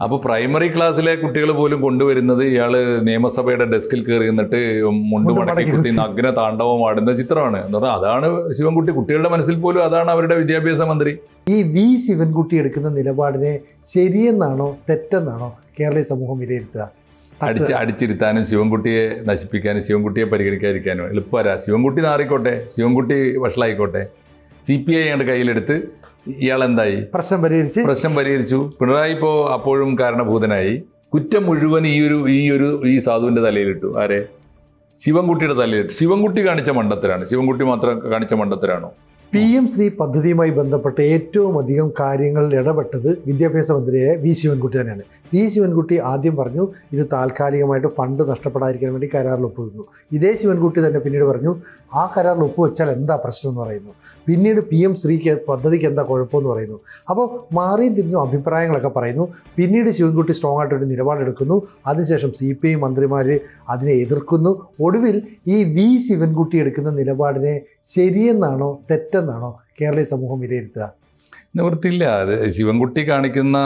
അപ്പോൾ പ്രൈമറി ക്ലാസ്സിലെ കുട്ടികൾ പോലും കൊണ്ടുവരുന്നത് ഇയാൾ നിയമസഭയുടെ ഡെസ്കിൽ കയറി നിന്നിട്ട് മുണ്ട് മടക്കി കുത്തി നഗ്ന താണ്ഡവം ആടുന്ന ചിത്രമാണ്. എന്ന് പറഞ്ഞാൽ അതാണ് ശിവൻകുട്ടി. കുട്ടികളുടെ മനസ്സിൽ പോലും അതാണ് അവരുടെ വിദ്യാഭ്യാസ മന്ത്രി. ഈ വി ശിവൻകുട്ടി എടുക്കുന്ന നിലപാടിനെ ശരിയെന്നാണോ തെറ്റെന്നാണോ കേരള സമൂഹം വിലയിരുത്തുക? അടിച്ച് അടിച്ചിരുത്താനും ശിവൻകുട്ടിയെ നശിപ്പിക്കാനും ശിവൻകുട്ടിയെ പരിഗണിക്കാതിരിക്കാനും എളുപ്പമല്ല ശിവൻകുട്ടി നാറിക്കോട്ടെ ശിവൻകുട്ടി വഷളായിക്കോട്ടെ സി പി ഐ കയ്യിലെടുത്ത് ഇയാൾ എന്തായി പ്രശ്നം പരിഹരിച്ചു പ്രശ്നം പരിഹരിച്ചു. പിണറായി ഇപ്പോൾ അപ്പോഴും കാരണഭൂതനായി കുറ്റം മുഴുവൻ ഈ ഒരു ഈ ഒരു ഈ സാധുവിന്റെ തലയിലിട്ടു. ആരെ? ശിവൻകുട്ടിയുടെ തലയിലിട്ടു. ശിവൻകുട്ടി കാണിച്ച മണ്ടത്തരാണ്. ശിവൻകുട്ടി മാത്രം കാണിച്ച മണ്ടത്തരാണോ? പി എം ശ്രീ പദ്ധതിയുമായി ബന്ധപ്പെട്ട് ഏറ്റവും അധികം കാര്യങ്ങളിൽ ഇടപെട്ടത് വിദ്യാഭ്യാസ മന്ത്രിയായ വി ശിവൻകുട്ടി തന്നെയാണ്. വി ശിവൻകുട്ടി ആദ്യം പറഞ്ഞു ഇത് താൽക്കാലികമായിട്ട് ഫണ്ട് നഷ്ടപ്പെടാതിരിക്കാൻ വേണ്ടി കരാറിൽ ഒപ്പുവെക്കുന്നു. ഇതേ ശിവൻകുട്ടി തന്നെ പിന്നീട് പറഞ്ഞു ആ കരാറിൽ ഒപ്പുവെച്ചാൽ എന്താ പ്രശ്നം എന്ന് പറയുന്നു. പിന്നീട് പി എം ശ്രീക്ക് പദ്ധതിക്ക് എന്താ കുഴപ്പമെന്ന് പറയുന്നു. അപ്പോൾ മാറിയും തിരിഞ്ഞു അഭിപ്രായങ്ങളൊക്കെ പറയുന്നു. പിന്നീട് ശിവൻകുട്ടി സ്ട്രോങ് ആയിട്ടൊരു നിലപാടെടുക്കുന്നു. അതിനുശേഷം സി പി ഐ മന്ത്രിമാർ അതിനെ എതിർക്കുന്നു. ഒടുവിൽ ഈ വി ശിവൻകുട്ടി എടുക്കുന്ന നിലപാടിനെ ശരിയെന്നാണോ തെറ്റെന്നാണോ കേരളീയ സമൂഹം വിലയിരുത്തുക? നിവൃത്തിയില്ല. അത് ശിവൻകുട്ടി കാണിക്കുന്ന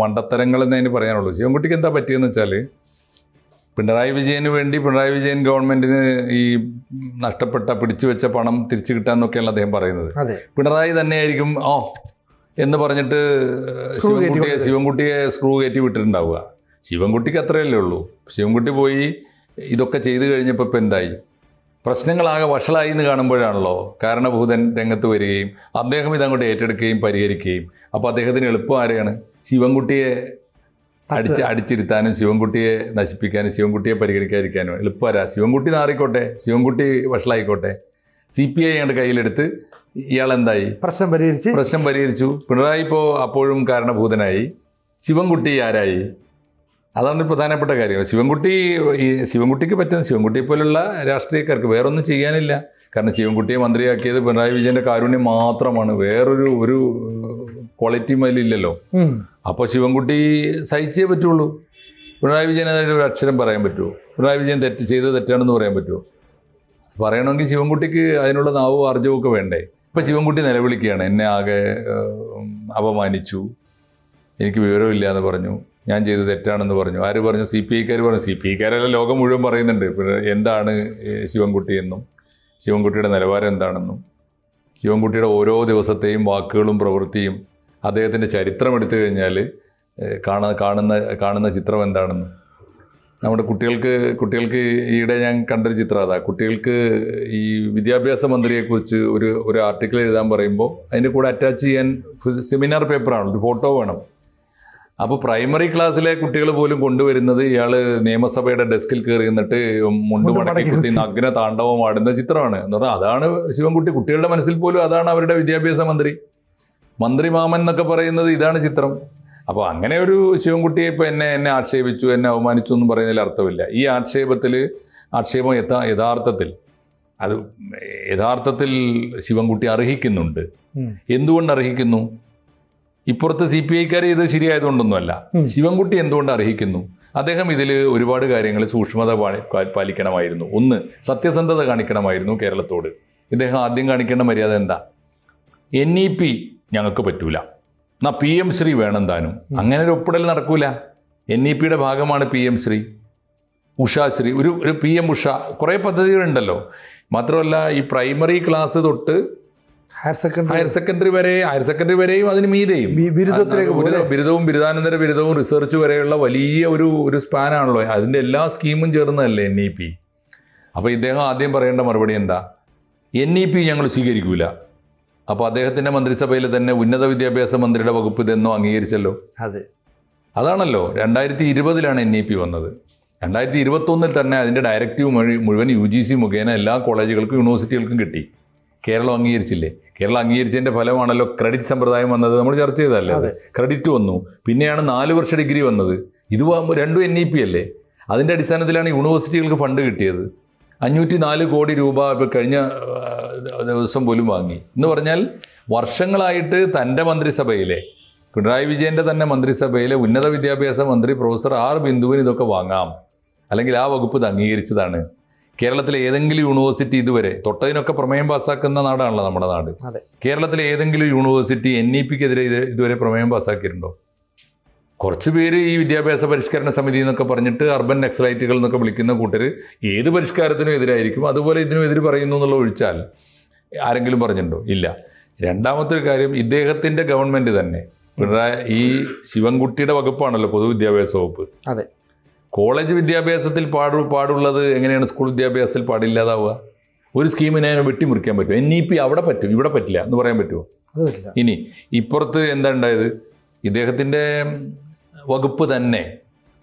മണ്ടത്തരങ്ങൾ എന്നതിന് പറയാനുള്ളൂ. ശിവൻകുട്ടിക്ക് എന്താ പറ്റിയെന്ന് വെച്ചാൽ പിണറായി വിജയന് വേണ്ടി പിണറായി വിജയൻ ഗവൺമെന്റിന് ഈ നഷ്ടപ്പെട്ട പിടിച്ചു വെച്ച പണം തിരിച്ചു കിട്ടാന്നൊക്കെയാണ് അദ്ദേഹം പറയുന്നത്. പിണറായി തന്നെയായിരിക്കും ഓ എന്ന് പറഞ്ഞിട്ട് ശിവൻകുട്ടിയെ ശിവൻകുട്ടിയെ സ്ക്രൂ കയറ്റി വിട്ടിട്ടുണ്ടാവുക. ശിവൻകുട്ടിക്ക് അത്രയല്ലേ ഉള്ളൂ. ശിവൻകുട്ടി പോയി ഇതൊക്കെ ചെയ്തു കഴിഞ്ഞപ്പോൾ ഇപ്പം എന്തായി? പ്രശ്നങ്ങളാകെ വഷളായി എന്ന് കാണുമ്പോഴാണല്ലോ കാരണഭൂതൻ രംഗത്ത് വരികയും അദ്ദേഹം ഇതങ്ങോട്ട് ഏറ്റെടുക്കുകയും പരിഹരിക്കുകയും. അപ്പോൾ അദ്ദേഹത്തിന് എളുപ്പം ആരെയാണ്? ശിവൻകുട്ടിയെ അടിച്ച് അടിച്ചിരുത്താനും ശിവൻകുട്ടിയെ നശിപ്പിക്കാനും ശിവൻകുട്ടിയെ പരിഗണിക്കാതിരിക്കാനും എളുപ്പമല്ല ശിവൻകുട്ടി നാറിക്കോട്ടെ ശിവൻകുട്ടി വഷളായിക്കോട്ടെ. സി പി ഐ അയാളുടെ കയ്യിലെടുത്ത് ഇയാളെന്തായി പ്രശ്നം പരിഹരിച്ചു. പ്രശ്നം പരിഹരിച്ചു. പിണറായി ഇപ്പോൾ അപ്പോഴും കാരണഭൂതനായി. ശിവൻകുട്ടി ആരായി? അതാണ് പ്രധാനപ്പെട്ട കാര്യം. ശിവൻകുട്ടി ഈ ശിവൻകുട്ടിക്ക് പറ്റുന്ന ശിവൻകുട്ടിയെ പോലുള്ള രാഷ്ട്രീയക്കാർക്ക് വേറൊന്നും ചെയ്യാനില്ല. കാരണം ശിവൻകുട്ടിയെ മന്ത്രിയാക്കിയത് പിണറായി വിജയന്റെ കാരുണ്യം മാത്രമാണ്. വേറൊരു ഒരു ക്വാളിറ്റി അതിലില്ലല്ലോ ഉം. അപ്പോൾ ശിവൻകുട്ടി സഹിച്ചേ പറ്റുള്ളൂ. പിണറായി വിജയൻ അതിന്റെ ഒരു അക്ഷരം പറയാൻ പറ്റുമോ? പിണറായി വിജയൻ തെറ്റ് ചെയ്തത് തെറ്റാണെന്ന് പറയാൻ പറ്റുമോ? പറയണമെങ്കിൽ ശിവൻകുട്ടിക്ക് അതിനുള്ള നാവും ആർജവും ഒക്കെ വേണ്ടേ? ഇപ്പം ശിവൻകുട്ടി നിലവിളിക്കുകയാണ്. എന്നെ ആകെ അപമാനിച്ചു. എനിക്ക് വിവരമില്ല എന്ന് പറഞ്ഞു. ഞാൻ ചെയ്തത് തെറ്റാണെന്ന് പറഞ്ഞു. ആര് പറഞ്ഞു? സി പി ഐക്കാർ പറഞ്ഞു. സി പി ഐക്കാരല്ല ലോകം മുഴുവൻ പറയുന്നുണ്ട്. എന്താണ് ശിവൻകുട്ടി എന്നും ശിവൻകുട്ടിയുടെ നിലവാരം എന്താണെന്നും ശിവൻകുട്ടിയുടെ ഓരോ ദിവസത്തെയും വാക്കുകളും പ്രവൃത്തിയും അദ്ദേഹത്തിന്റെ ചരിത്രം എടുത്തു കഴിഞ്ഞാൽ കാണ കാണുന്ന കാണുന്ന ചിത്രം എന്താണെന്ന്. നമ്മുടെ കുട്ടികൾക്ക് കുട്ടികൾക്ക് ഈയിടെ ഞാൻ കണ്ടൊരു ചിത്രം അതാ. കുട്ടികൾക്ക് ഈ വിദ്യാഭ്യാസ മന്ത്രിയെക്കുറിച്ച് ഒരു ഒരു ആർട്ടിക്കിൾ എഴുതാൻ പറയുമ്പോൾ അതിന്റെ കൂടെ അറ്റാച്ച് ചെയ്യാൻ സെമിനാർ പേപ്പറാണ് ഒരു ഫോട്ടോ വേണം. അപ്പോൾ പ്രൈമറി ക്ലാസ്സിലെ കുട്ടികൾ പോലും കൊണ്ടുവരുന്നത് ഇയാൾ നിയമസഭയുടെ ഡെസ്കിൽ കയറി നിന്നിട്ട് മുണ്ട് മടക്കി കുത്തി. നഗ്ന താണ്ഡവം ആടുന്ന ചിത്രമാണ്. എന്ന് പറഞ്ഞാൽ അതാണ് ശിവൻകുട്ടി. കുട്ടികളുടെ മനസ്സിൽ പോലും അതാണ് അവരുടെ വിദ്യാഭ്യാസ മന്ത്രി. മന്ത്രി മാമൻ എന്നൊക്കെ പറയുന്നത് ഇതാണ് ചിത്രം. അപ്പോൾ അങ്ങനെ ഒരു ശിവൻകുട്ടിയെ ഇപ്പോൾ എന്നെ എന്നെ ആക്ഷേപിച്ചു എന്നെ അവമാനിച്ചു എന്നും പറയുന്നതിൽ അർത്ഥമില്ല. ഈ ആക്ഷേപത്തിൽ ആക്ഷേപം യഥാ യഥാർത്ഥത്തിൽ അത് യഥാർത്ഥത്തിൽ ശിവൻകുട്ടി അർഹിക്കുന്നുണ്ട്. എന്തുകൊണ്ട് അർഹിക്കുന്നു? ഇപ്പുറത്ത് സി പി ഐക്കാർ ഇത് ശരിയായതുകൊണ്ടൊന്നുമല്ല. ശിവൻകുട്ടി എന്തുകൊണ്ട് അർഹിക്കുന്നു? അദ്ദേഹം ഇതിൽ ഒരുപാട് കാര്യങ്ങൾ സൂക്ഷ്മത പാലിക്കണമായിരുന്നു. ഒന്ന് സത്യസന്ധത കാണിക്കണമായിരുന്നു കേരളത്തോട്. ഇദ്ദേഹം ആദ്യം കാണിക്കേണ്ട മര്യാദ എന്താ? എൻ ഇ പി ഞങ്ങൾക്ക് പറ്റൂല. എന്നാ പി എം ശ്രീ വേണം താനും അങ്ങനെ ഒരു ഒപ്പിടൽ നടക്കൂല എൻ ഇ പിയുടെ ഭാഗമാണ് പി എം ശ്രീ. ഉഷാശ്രീ ഒരു ഒരു പി എം ഉഷ. കുറേ പദ്ധതികളുണ്ടല്ലോ. മാത്രമല്ല ഈ പ്രൈമറി ക്ലാസ് തൊട്ട് ഹയർ സെക്കൻഡറി ഹയർ സെക്കൻഡറി വരെ ഹയർ സെക്കൻഡറി വരെയും അതിന് മീതെയും. ബിരുദത്തിലേക്ക് ബിരുദവും ബിരുദാനന്തര ബിരുദവും റിസർച്ച് വരെയുള്ള വലിയ ഒരു ഒരു സ്പാനാണല്ലോ അതിന്റെ എല്ലാ സ്കീമും ചേർന്നതല്ലേ എൻ ഇ പി അപ്പോൾ ഇദ്ദേഹം ആദ്യം പറയേണ്ട മറുപടി എന്താ? എൻ ഇ പി ഞങ്ങൾ സ്വീകരിക്കൂല. അപ്പോൾ അദ്ദേഹത്തിന്റെ മന്ത്രിസഭയിൽ തന്നെ ഉന്നത വിദ്യാഭ്യാസ മന്ത്രിയുടെ വകുപ്പ് ഇതെന്നോ അംഗീകരിച്ചല്ലോ? അതെ. അതാണല്ലോ. രണ്ടായിരത്തി ഇരുപതിലാണ് എൻ ഇ പി വന്നത്. രണ്ടായിരത്തി ഇരുപത്തൊന്നിൽ തന്നെ അതിന്റെ ഡയറക്റ്റീവ് മുഴു- മുഴുവൻ യു ജി സി മുഖേന എല്ലാ കോളേജുകൾക്കും യൂണിവേഴ്സിറ്റികൾക്കും കിട്ടി. കേരളം അംഗീകരിച്ചില്ലേ? കേരളം അംഗീകരിച്ചതിന്റെ ഫലമാണല്ലോ ക്രെഡിറ്റ് സമ്പ്രദായം വന്നത്. നമ്മൾ ചർച്ച ചെയ്തതല്ലേ അത്? ക്രെഡിറ്റ് വന്നു. പിന്നെയാണ് നാല് വർഷ ഡിഗ്രി വന്നത്. ഇത് വ- രണ്ടും എൻ ഇ പി അല്ലേ? അതിന്റെ അടിസ്ഥാനത്തിലാണ് യൂണിവേഴ്സിറ്റികൾക്ക് ഫണ്ട് കിട്ടിയത്. അഞ്ഞൂറ്റി നാല് കോടി രൂപ ഇപ്പോൾ കഴിഞ്ഞ ദിവസം പോലും വാങ്ങി. എന്ന് പറഞ്ഞാൽ വർഷങ്ങളായിട്ട് തന്റെ മന്ത്രിസഭയിലെ പിണറായി വിജയന്റെ തന്നെ മന്ത്രിസഭയിലെ ഉന്നത വിദ്യാഭ്യാസ മന്ത്രി പ്രൊഫസർ ആർ ബിന്ദുവിന് ഇതൊക്കെ വാങ്ങാം. അല്ലെങ്കിൽ ആ വകുപ്പ് ഇത് അംഗീകരിച്ചതാണ്. കേരളത്തിലെ ഏതെങ്കിലും യൂണിവേഴ്സിറ്റി ഇതുവരെ തൊട്ടതിനൊക്കെ പ്രമേയം പാസ്സാക്കുന്ന നാടാണല്ലോ നമ്മുടെ നാട്. കേരളത്തിലെ ഏതെങ്കിലും യൂണിവേഴ്സിറ്റി എൻ ഇ പിക്കെതിരെ ഇത് ഇതുവരെ പ്രമേയം പാസ്സാക്കിയിട്ടുണ്ടോ? കുറച്ച് പേര് ഈ വിദ്യാഭ്യാസ പരിഷ്കരണ സമിതി എന്നൊക്കെ പറഞ്ഞിട്ട് അർബൻ നക്സലൈറ്റുകൾ എന്നൊക്കെ വിളിക്കുന്ന കൂട്ടർ ഏത് പരിഷ്കാരത്തിനും എതിരായിരിക്കും. അതുപോലെ ഇതിനും എതിര് പറയുന്നു എന്നുള്ള ഒഴിച്ചാൽ ആരെങ്കിലും പറഞ്ഞിട്ടുണ്ടോ? ഇല്ല. രണ്ടാമത്തെ ഒരു കാര്യം ഇദ്ദേഹത്തിന്റെ ഗവൺമെന്റ് തന്നെ പിണറായി ഈ ശിവൻകുട്ടിയുടെ വകുപ്പാണല്ലോ പൊതുവിദ്യാഭ്യാസ വകുപ്പ്. അതെ. കോളേജ് വിദ്യാഭ്യാസത്തിൽ പാടു പാടുള്ളത് എങ്ങനെയാണ് സ്കൂൾ വിദ്യാഭ്യാസത്തിൽ പാടില്ലാതാവുക? ഒരു സ്കീമിനെ അതിനെ വെട്ടിമുറിക്കാൻ പറ്റും എൻ ഇ പി അവിടെ പറ്റും ഇവിടെ പറ്റില്ല എന്ന് പറയാൻ പറ്റുമോ? ഇനി ഇപ്പുറത്ത് എന്താ ഉണ്ടായത്? ഇദ്ദേഹത്തിന്റെ വകുപ്പ് തന്നെ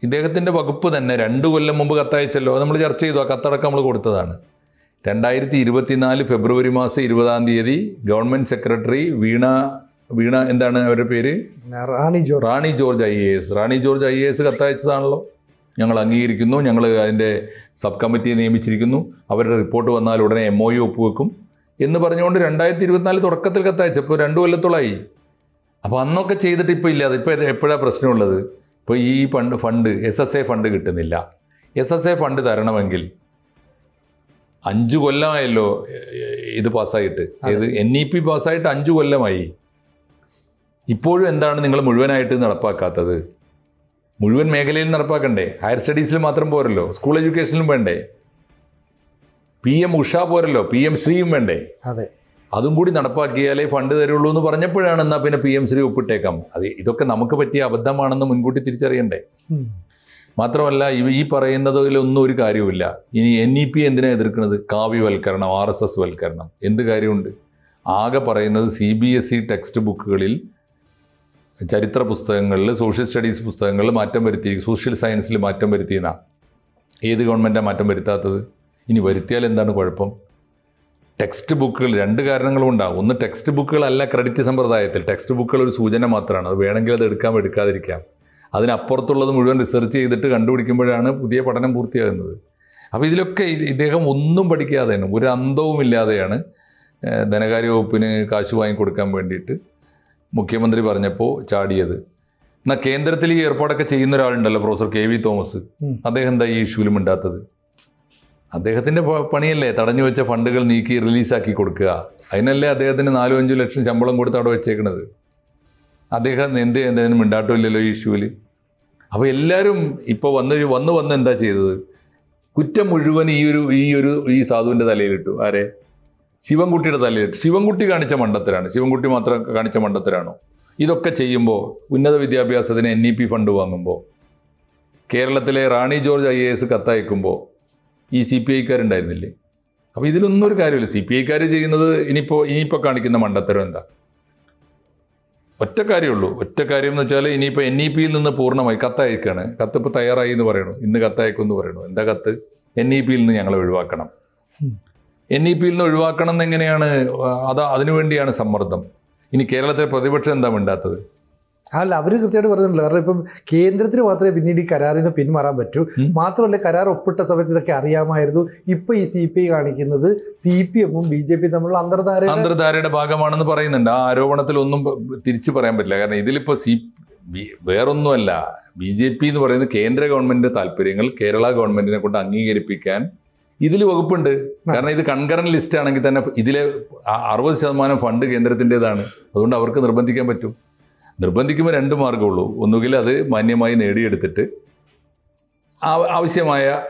ഇദ്ദേഹത്തിന്റെ വകുപ്പ് തന്നെ രണ്ട് കൊല്ലം മുമ്പ് കത്തയച്ചല്ലോ. നമ്മൾ ചർച്ച ചെയ്തു ആ കത്തടക്കം നമ്മൾ കൊടുത്തതാണ്. രണ്ടായിരത്തി ഇരുപത്തിനാല് ഫെബ്രുവരി മാസം ഇരുപതാം തീയതി ഗവൺമെന്റ് സെക്രട്ടറി വീണ വീണ എന്താണ് അവരുടെ പേര്? റാണി ജോർ Rani George I A S. Rani George I A S കത്തയച്ചതാണല്ലോ. ഞങ്ങൾ അംഗീകരിക്കുന്നു ഞങ്ങൾ അതിന്റെ സബ് കമ്മിറ്റിയെ നിയമിച്ചിരിക്കുന്നു. അവരുടെ റിപ്പോർട്ട് വന്നാൽ ഉടനെ എം ഒ യു ഒപ്പുവെക്കും. എന്ന് പറഞ്ഞുകൊണ്ട് രണ്ടായിരത്തി ഇരുപത്തിനാല് തുടക്കത്തിൽ കത്തയച്ചപ്പോൾ രണ്ട് കൊല്ലത്തോളമായി അപ്പോൾ അന്നൊക്കെ ചെയ്തിട്ട് ഇപ്പോൾ ഇല്ല. അതിപ്പോൾ എപ്പോഴാണ് പ്രശ്നമുള്ളത്? ഇപ്പോൾ ഈ fund fund S S A fund കിട്ടുന്നില്ല. എസ് എസ് എ ഫണ്ട് തരണമെങ്കിൽ അഞ്ച് കൊല്ലമായല്ലോ ഇത് പാസ്സായിട്ട്. ഇത് എൻ ഇ പി പാസ്സായിട്ട് അഞ്ച് കൊല്ലമായി. ഇപ്പോഴും എന്താണ് നിങ്ങൾ മുഴുവനായിട്ട് നടപ്പാക്കാത്തത്? മുഴുവൻ മേഖലയിൽ നടപ്പാക്കണ്ടേ? ഹയർ സ്റ്റഡീസിൽ മാത്രം പോരല്ലോ. സ്കൂൾ എഡ്യൂക്കേഷനിലും വേണ്ടേ? പി എം ഉഷ പോരല്ലോ. പി എം ശ്രീയും വേണ്ടേ? അതെ. അതും കൂടി നടപ്പാക്കിയാലേ ഫണ്ട് തരുള്ളൂ എന്ന് പറഞ്ഞപ്പോഴാണ് എന്നാൽ പിന്നെ പി എം ശ്രീ ഒപ്പിട്ടേക്കാം. അത് ഇതൊക്കെ നമുക്ക് പറ്റിയ അബദ്ധമാണെന്ന് മുൻകൂട്ടി തിരിച്ചറിയണ്ടേ? മാത്രമല്ല ഈ പറയുന്നതിലൊന്നും ഒരു കാര്യവുമില്ല. ഇനി എൻ ഇ പി എന്തിനാ എതിർക്കുന്നത്? കാവ്യവൽക്കരണം ആർ എസ് എസ് വൽക്കരണം. എന്ത് കാര്യമുണ്ട്? ആകെ പറയുന്നത് C B S E text ബുക്കുകളിൽ ചരിത്ര പുസ്തകങ്ങളിൽ സോഷ്യൽ സ്റ്റഡീസ് പുസ്തകങ്ങളിൽ മാറ്റം വരുത്തി സോഷ്യൽ സയൻസിൽ മാറ്റം വരുത്തിയെന്നാ? ഏത് ഗവൺമെന്റാണ് മാറ്റം വരുത്താത്തത്? ഇനി വരുത്തിയാൽ എന്താണ് കുഴപ്പം? ടെക്സ്റ്റ് ബുക്കുകൾ രണ്ട് കാരണങ്ങളും ഉണ്ടാകും ഒന്ന് ടെക്സ്റ്റ് ബുക്കുകളല്ല ക്രെഡിറ്റ് സമ്പ്രദായത്തിൽ. ടെക്സ്റ്റ് ബുക്കുകൾ ഒരു സൂചന മാത്രമാണ്. അത് വേണമെങ്കിൽ അത് എടുക്കാം എടുക്കാതിരിക്കാം. അതിനപ്പുറത്തുള്ളത് മുഴുവൻ റിസർച്ച് ചെയ്തിട്ട് കണ്ടുപിടിക്കുമ്പോഴാണ് പുതിയ പഠനം പൂർത്തിയാകുന്നത്. അപ്പോൾ ഇതിലൊക്കെ ഇദ്ദേഹം ഒന്നും പഠിക്കാതെയാണ് ഒരു അന്തവും ഇല്ലാതെയാണ് ധനകാര്യ വകുപ്പിന് കാശ് വാങ്ങിക്കൊടുക്കാൻ വേണ്ടിയിട്ട് മുഖ്യമന്ത്രി പറഞ്ഞപ്പോൾ ചാടിയത്. എന്നാൽ കേന്ദ്രത്തിൽ ഈ ഏർപ്പാടൊക്കെ ചെയ്യുന്ന ഒരാളുണ്ടല്ലോ പ്രൊഫസർ കെ വി തോമസ്. അദ്ദേഹം എന്താ ഈ ഇഷ്യൂലും മിണ്ടാത്തത്? അദ്ദേഹത്തിന്റെ പണിയല്ലേ? തടഞ്ഞു വെച്ച ഫണ്ടുകൾ നീക്കി റിലീസാക്കി കൊടുക്കുക. അതിനല്ലേ അദ്ദേഹത്തിന് നാലോ അഞ്ചോ ലക്ഷം ശമ്പളം കൊടുത്ത് അവിടെ വെച്ചേക്കണത്? അദ്ദേഹം എന്ത് എന്തെങ്കിലും മിണ്ടാട്ടമില്ലല്ലോ ഈ ഇഷ്യൂവിൽ. അപ്പോൾ എല്ലാവരും ഇപ്പോൾ വന്ന് വന്ന് വന്ന് എന്താ ചെയ്തത്? കുറ്റം മുഴുവൻ ഈ ഒരു ഈ ഒരു ഈ സാധുവിന്റെ തലയിലിട്ടു. ആരെ? ശിവൻകുട്ടിയുടെ തലയിൽ ശിവൻകുട്ടി കാണിച്ച മണ്ടത്തരാണ്. ശിവൻകുട്ടി മാത്രം കാണിച്ച മണ്ടത്തരാണോ? ഇതൊക്കെ ചെയ്യുമ്പോൾ ഉന്നത വിദ്യാഭ്യാസത്തിന് എൻ ഇ പി ഫണ്ട് വാങ്ങുമ്പോൾ കേരളത്തിലെ Rani George I A S കത്തയക്കുമ്പോൾ ഈ സി പി ഐക്കാരുണ്ടായിരുന്നില്ലേ? അപ്പോൾ ഇതിലൊന്നും ഒരു കാര്യമില്ല. സി പി ഐക്കാർ ചെയ്യുന്നത് ഇനിയിപ്പോൾ ഇനിയിപ്പോൾ കാണിക്കുന്ന മണ്ടത്തരം എന്താ? ഒറ്റ കാര്യമുള്ളൂ. ഒറ്റ കാര്യം എന്ന് വെച്ചാൽ ഇനിയിപ്പോൾ എൻ ഇ പിയിൽ നിന്ന് പൂർണമായി കത്തയക്കാണ്. കത്ത് ഇപ്പോൾ തയ്യാറായി എന്ന് പറയണു. ഇന്ന് കത്തയക്കും എന്ന് പറയണു. എന്താ കത്ത്? എൻ ഇ പിയിൽ നിന്ന് ഞങ്ങളെ ഒഴിവാക്കണം. എൻ ഇ പിയിൽ നിന്ന് ഒഴിവാക്കണം എന്നെങ്ങനെയാണ് അത് അതിനുവേണ്ടിയാണ് സമ്മർദ്ദം. ഇനി കേരളത്തിലെ പ്രതിപക്ഷം എന്താ മിണ്ടാത്തത്? അല്ല അവർ കൃത്യമായിട്ട് പറഞ്ഞിട്ടില്ല കാരണം ഇപ്പം കേന്ദ്രത്തിന് മാത്രമേ പിന്നീട് ഈ കരാറിൽ നിന്ന് പിന്മാറാൻ പറ്റൂ. മാത്രമല്ല കരാർ ഒപ്പിട്ട സമയത്ത് ഇതൊക്കെ അറിയാമായിരുന്നു. ഇപ്പൊ ഈ സി പി ഐ കാണിക്കുന്നത് സി പി എമ്മും ബി ജെ പി തമ്മിലുള്ള അന്തർധാര അന്തർധാരയുടെ ഭാഗമാണെന്ന് പറയുന്നുണ്ട്. ആ ആരോപണത്തിൽ ഒന്നും തിരിച്ചു പറയാൻ പറ്റില്ല. കാരണം ഇതിലിപ്പോ സി വേറൊന്നുമല്ല. ബി ജെ പി എന്ന് പറയുന്നത് കേന്ദ്ര ഗവൺമെന്റിന്റെ താല്പര്യങ്ങൾ കേരള ഗവൺമെന്റിനെ കൊണ്ട് അംഗീകരിപ്പിക്കാൻ ഇതിൽ വകുപ്പുണ്ട്. കാരണം ഇത് കൺകറന്റ് ലിസ്റ്റ് ആണെങ്കിൽ തന്നെ ഇതിലെ അറുപത് ശതമാനം ഫണ്ട് കേന്ദ്രത്തിന്റെതാണ്. അതുകൊണ്ട് അവർക്ക് നിർബന്ധിക്കാൻ പറ്റും. നിർബന്ധിക്കുമ്പോൾ രണ്ട് മാർഗമുള്ളൂ ഒന്നുകിൽ അത് മാന്യമായി നേടിയെടുത്തിട്ട് ആ- ആവശ്യമായ.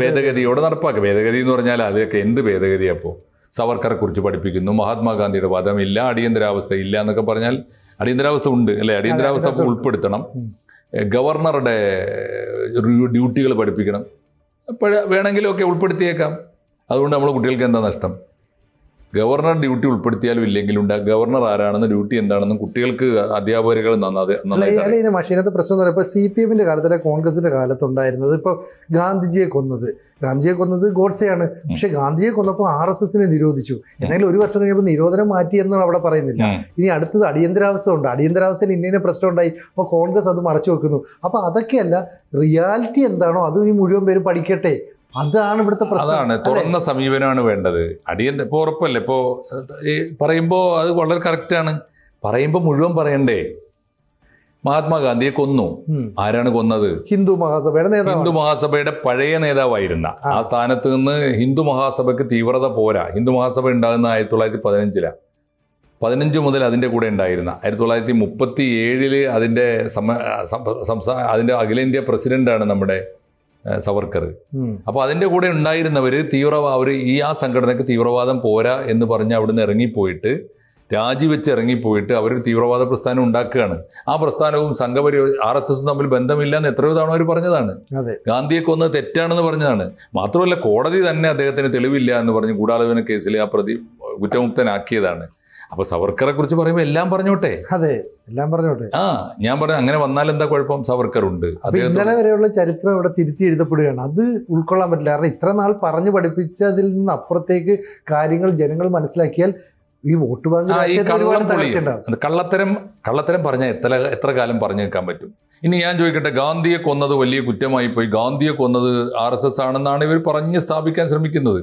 ഭേദഗതിയോടെ നടപ്പാക്കുക. ഭേദഗതി എന്ന് പറഞ്ഞാൽ അതിലൊക്കെ എന്ത് ഭേദഗതി അപ്പോൾ സവർക്കറെ കുറിച്ച് പഠിപ്പിക്കുന്നു മഹാത്മാഗാന്ധിയുടെ വാദം ഇല്ല അടിയന്തരാവസ്ഥ ഇല്ല എന്നൊക്കെ പറഞ്ഞാൽ അടിയന്തരാവസ്ഥ ഉണ്ട് അല്ലെ? അടിയന്തരാവസ്ഥ ഉൾപ്പെടുത്തണം. ഗവർണറുടെ ഡ്യൂട്ടികൾ പഠിപ്പിക്കണം. വേണമെങ്കിലും ഒക്കെ ഉൾപ്പെടുത്തിയേക്കാം. അതുകൊണ്ട് നമ്മൾ കുട്ടികൾക്ക് എന്താ നഷ്ടം? ഗവർണർ ഡ്യൂട്ടി ഉൾപ്പെടുത്തിയാലും ഇല്ലെങ്കിലും ഉണ്ട് ഗവർണർ ആരാണെന്ന് ഡ്യൂട്ടി എന്താണെന്നും കുട്ടികൾക്ക് അധ്യാപകരുകൾ മഷീനത്തെ പ്രശ്നം എന്ന് പറയുമ്പോൾ സി പി എമ്മിന്റെ കാലത്തല്ല കോൺഗ്രസിന്റെ കാലത്തുണ്ടായിരുന്നത്? ഇപ്പോൾ ഗാന്ധിജിയെ കൊന്നത്. ഗാന്ധിജിയെ കൊന്നത് ഗോഡ്സെയാണ്. പക്ഷെ ഗാന്ധിജിയെ കൊന്നപ്പോൾ ആർ എസ് എസിനെ നിരോധിച്ചു. എന്തെങ്കിലും ഒരു വർഷം കഴിഞ്ഞപ്പോൾ നിരോധനം മാറ്റി എന്നാണ് അവിടെ പറയുന്നില്ല. ഇനി അടുത്തത് അടിയന്തരാവസ്ഥ ഉണ്ട്. അടിയന്തരാവസ്ഥയിൽ ഇന്ന പ്രശ്നം ഉണ്ടായി. അപ്പോൾ കോൺഗ്രസ് അത് മറച്ചു വെക്കുന്നു. അപ്പോൾ അതൊക്കെയല്ല റിയാലിറ്റി എന്താണോ അത് ഈ മുഴുവൻ പേരും പഠിക്കട്ടെ. അതാണ് ഇവിടുത്തെ പ്രശ്നം. അതാണ്? തുറന്ന സമീപനമാണ് വേണ്ടത്. അടിയന്ത ഇപ്പോൾ ഉറപ്പല്ലേ? ഇപ്പോൾ ഈ പറയുമ്പോൾ അത് വളരെ കറക്റ്റാണ് പറയുമ്പോൾ മുഴുവൻ പറയണ്ടേ? മഹാത്മാഗാന്ധിയെ കൊന്നു. ആരാണ് കൊന്നത്? ഹിന്ദു മഹാസഭയുടെ നേതാവ് ഹിന്ദു മഹാസഭയുടെ പഴയ നേതാവായിരുന്ന. ആ. സ്ഥാനത്ത് നിന്ന് ഹിന്ദു മഹാസഭയ്ക്ക് തീവ്രത പോരാ. ഹിന്ദു മഹാസഭ ഉണ്ടാകുന്ന ആയിരത്തി തൊള്ളായിരത്തി പതിനഞ്ചിലാണ് പതിനഞ്ച് മുതൽ അതിന്റെ കൂടെ ഉണ്ടായിരുന്ന. ആയിരത്തി തൊള്ളായിരത്തി മുപ്പത്തി ഏഴിൽ അതിന്റെ സമ സംസ്ഥാന അതിന്റെ അഖിലേന്ത്യാ പ്രസിഡന്റാണ് നമ്മുടെ സവർക്കർ. അപ്പോൾ അതിന്റെ കൂടെ ഉണ്ടായിരുന്നവർ തീവ്രവാ അവർ ഈ ആ സംഘടനയ്ക്ക് തീവ്രവാദം പോരാ എന്ന് പറഞ്ഞ് അവിടുന്ന് ഇറങ്ങിപ്പോയിട്ട് രാജിവെച്ച് ഇറങ്ങിപ്പോയിട്ട് അവർ തീവ്രവാദ പ്രസ്ഥാനം ഉണ്ടാക്കുകയാണ്. ആ പ്രസ്ഥാനവും സംഘപരി ആർ എസ് എസും തമ്മിൽ ബന്ധമില്ല എന്ന് എത്രയോ തവണ അവർ പറഞ്ഞതാണ്. ഗാന്ധിയെ കൊന്ന് തെറ്റാണെന്ന് പറഞ്ഞതാണ്. മാത്രമല്ല കോടതി തന്നെ അദ്ദേഹത്തിന് തെളിവില്ല എന്ന് പറഞ്ഞ് ഗൂഢാലോചന കേസിൽ ആ പ്രതി കുറ്റമുക്തനാക്കിയതാണ്. അപ്പോൾ സവർക്കറെ കുറിച്ച് പറയുമ്പോൾ എല്ലാം പറഞ്ഞോട്ടെ? അതെ എല്ലാം പറഞ്ഞോട്ടെ. ആ ഞാൻ പറഞ്ഞു അങ്ങനെ വന്നാൽ എന്താ കുഴപ്പം? സവർക്കർ ഉണ്ട് അപ്പൊ ഇന്നലെ വരെയുള്ള ചരിത്രം ഇവിടെ തിരുത്തി എഴുതപ്പെടുകയാണ്. അത് ഉൾക്കൊള്ളാൻ പറ്റില്ല. കാരണം ഇത്ര നാൾ പറഞ്ഞു പഠിപ്പിച്ചതിൽ നിന്ന് അപ്പുറത്തേക്ക് കാര്യങ്ങൾ ജനങ്ങൾ മനസ്സിലാക്കിയാൽ ഈ വോട്ട് ബാങ്ക് കള്ളത്തരം കള്ളത്തരം പറഞ്ഞാൽ എത്ര എത്ര കാലം പറഞ്ഞു നിൽക്കാൻ പറ്റും? ഇനി ഞാൻ ചോദിക്കട്ടെ ഗാന്ധിയെ കൊന്നത് വലിയ കുറ്റമായി പോയി ഗാന്ധിയെ കൊന്നത് ആർ എസ് എസ് ആണെന്നാണ് ഇവർ പറഞ്ഞ് സ്ഥാപിക്കാൻ ശ്രമിക്കുന്നത്.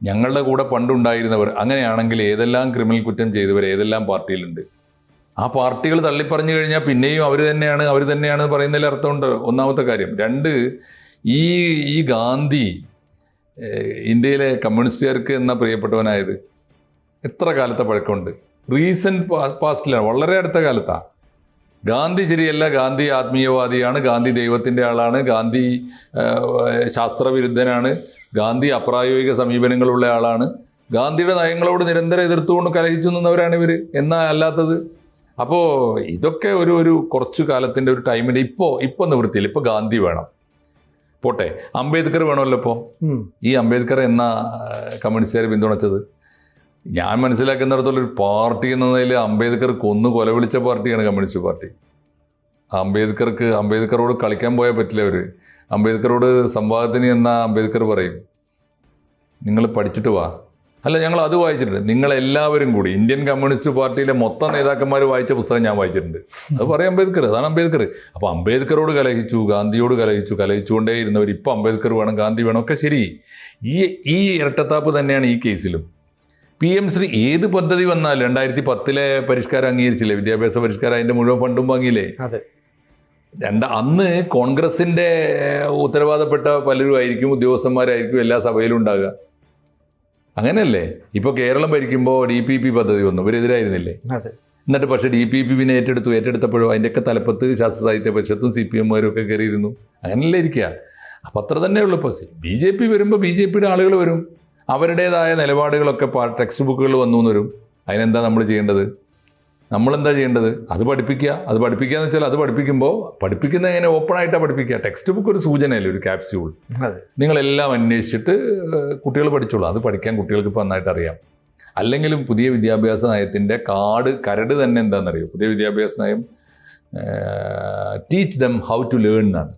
ഞങ്ങളുടെ കൂടെ പണ്ടുണ്ടായിരുന്നവർ അങ്ങനെയാണെങ്കിൽ ഏതെല്ലാം ക്രിമിനൽ കുറ്റം ചെയ്തവർ ഏതെല്ലാം പാർട്ടിയിലുണ്ട്? ആ പാർട്ടികൾ തള്ളിപ്പറഞ്ഞു കഴിഞ്ഞാൽ പിന്നെയും അവർ തന്നെയാണ് അവർ തന്നെയാണ് പറയുന്നതിൽ അർത്ഥമുണ്ട്. ഒന്നാമത്തെ കാര്യം രണ്ട് ഈ ഈ ഗാന്ധി ഇന്ത്യയിലെ കമ്മ്യൂണിസ്റ്റുകാർക്ക് എന്ന പ്രിയപ്പെട്ടവനായത് എത്ര കാലത്തെ പഴക്കമുണ്ട്? റീസെന്റ് പാസ്റ്റിലാണ് വളരെ അടുത്ത കാലത്താണ് ഗാന്ധി ശരിയല്ല ഗാന്ധി ആത്മീയവാദിയാണ് ഗാന്ധി ദൈവത്തിന്റെ ആളാണ് ഗാന്ധി ശാസ്ത്രവിരുദ്ധനാണ് ഗാന്ധി അപ്രായോഗിക സമീപനങ്ങളുള്ള ആളാണ്. ഗാന്ധിയുടെ നയങ്ങളോട് നിരന്തരം എതിർത്തുകൊണ്ട് കലഹിച്ചു നിന്നവരാണ് ഇവർ എന്നാ അല്ലാത്തത്? അപ്പോൾ ഇതൊക്കെ ഒരു ഒരു കുറച്ചു കാലത്തിന്റെ ഒരു ടൈമിൽ ഇപ്പോൾ ഇപ്പോൾ നിവൃത്തിയിൽ ഇപ്പോൾ ഗാന്ധി വേണം. പോട്ടെ അംബേദ്കർ വേണമല്ലോ ഇപ്പോൾ ഈ അംബേദ്കർ എന്ന കമ്മ്യൂണിസ്റ്റുകാർ പിന്തുണച്ചത്? ഞാൻ മനസ്സിലാക്കുന്നിടത്തോളം ഒരു പാർട്ടി എന്ന നിലയിൽ അംബേദ്കർ കൊന്നു കൊലവിളിച്ച പാർട്ടിയാണ് കമ്മ്യൂണിസ്റ്റ് പാർട്ടി. അംബേദ്കർക്ക് അംബേദ്കറോട് കളിക്കാൻ പോയാൽ പറ്റില്ല അവർ അംബേദ്കറോട് സംവാദത്തിന് എന്ന അംബേദ്കർ പറയും നിങ്ങൾ പഠിച്ചിട്ട് വാ. അല്ല ഞങ്ങൾ അത് വായിച്ചിട്ടുണ്ട്. നിങ്ങളെല്ലാവരും കൂടി ഇന്ത്യൻ കമ്മ്യൂണിസ്റ്റ് പാർട്ടിയിലെ മൊത്തം നേതാക്കന്മാർ വായിച്ച പുസ്തകം ഞാൻ വായിച്ചിട്ടുണ്ട്. അത് പറയും അംബേദ്കർ അതാണ് അംബേദ്കർ. അപ്പോൾ അംബേദ്കറോട് കലഹിച്ചു ഗാന്ധിയോട് കലഹിച്ചു കലഹിച്ചുകൊണ്ടേ ഇരുന്നവർ ഇപ്പോൾ അംബേദ്കർ വേണം ഗാന്ധി വേണം ഒക്കെ ശരി. ഈ ഈ ഇരട്ടത്താപ്പ് തന്നെയാണ് ഈ കേസിലും. പി എം ശ്രീ ഏത് പദ്ധതി വന്നാലും രണ്ടായിരത്തി പത്തിലെ പരിഷ്കാരം അംഗീകരിച്ചില്ലേ? വിദ്യാഭ്യാസ പരിഷ്കാരം അതിന്റെ മുഴുവൻ ഫണ്ടും വാങ്ങിയില്ലേ? രണ്ട് അന്ന് കോൺഗ്രസിന്റെ ഉത്തരവാദപ്പെട്ട പലരും ആയിരിക്കും ഉദ്യോഗസ്ഥന്മാരായിരിക്കും എല്ലാ സഭയിലും ഉണ്ടാകുക. അങ്ങനെയല്ലേ? ഇപ്പൊ കേരളം ഭരിക്കുമ്പോൾ ഡി പി പി പദ്ധതി വന്നു. ഇവരെതിരായിരുന്നില്ലേ? എന്നിട്ട് പക്ഷേ ഡി പി പി പിന്നെ ഏറ്റെടുത്തു. ഏറ്റെടുത്തപ്പോഴോ അതിന്റെയൊക്കെ തലപ്പത്ത് ശാസ്ത്ര സാഹിത്യ പരിഷത്തും സി പി എംമാരും ഒക്കെ കയറിയിരുന്നു. അങ്ങനെയല്ലേ ഇരിക്കുക? അപ്പം അത്ര തന്നെയുള്ളൂ ഇപ്പോൾ ബി ജെ പി വരുമ്പോൾ ബി ജെ പിയുടെ ആളുകൾ വരും. അവരുടേതായ നിലപാടുകളൊക്കെ ടെക്സ്റ്റ് ബുക്കുകൾ വന്നു എന്ന് വരും. അതിനെന്താ നമ്മൾ ചെയ്യേണ്ടത്? നമ്മളെന്താ ചെയ്യേണ്ടത്? അത് പഠിപ്പിക്കുക. അത് പഠിപ്പിക്കുക എന്ന് വെച്ചാൽ അത് പഠിപ്പിക്കുമ്പോൾ പഠിപ്പിക്കുന്ന എങ്ങനെ ഓപ്പണായിട്ടാണ് പഠിപ്പിക്കുക? ടെക്സ്റ്റ് ബുക്ക് ഒരു സൂചനയല്ലേ ഒരു ക്യാപ്സ്യൂൾ നിങ്ങളെല്ലാം അന്വേഷിച്ചിട്ട് കുട്ടികൾ പഠിച്ചോളൂ. അത് പഠിക്കാൻ കുട്ടികൾക്ക് ഇപ്പോൾ നന്നായിട്ട് അറിയാം. അല്ലെങ്കിലും പുതിയ വിദ്യാഭ്യാസ നയത്തിന്റെ കാട് കരട് തന്നെ എന്താണെന്നറിയോ? പുതിയ വിദ്യാഭ്യാസ നയം teach them how to learn എന്നാണ്.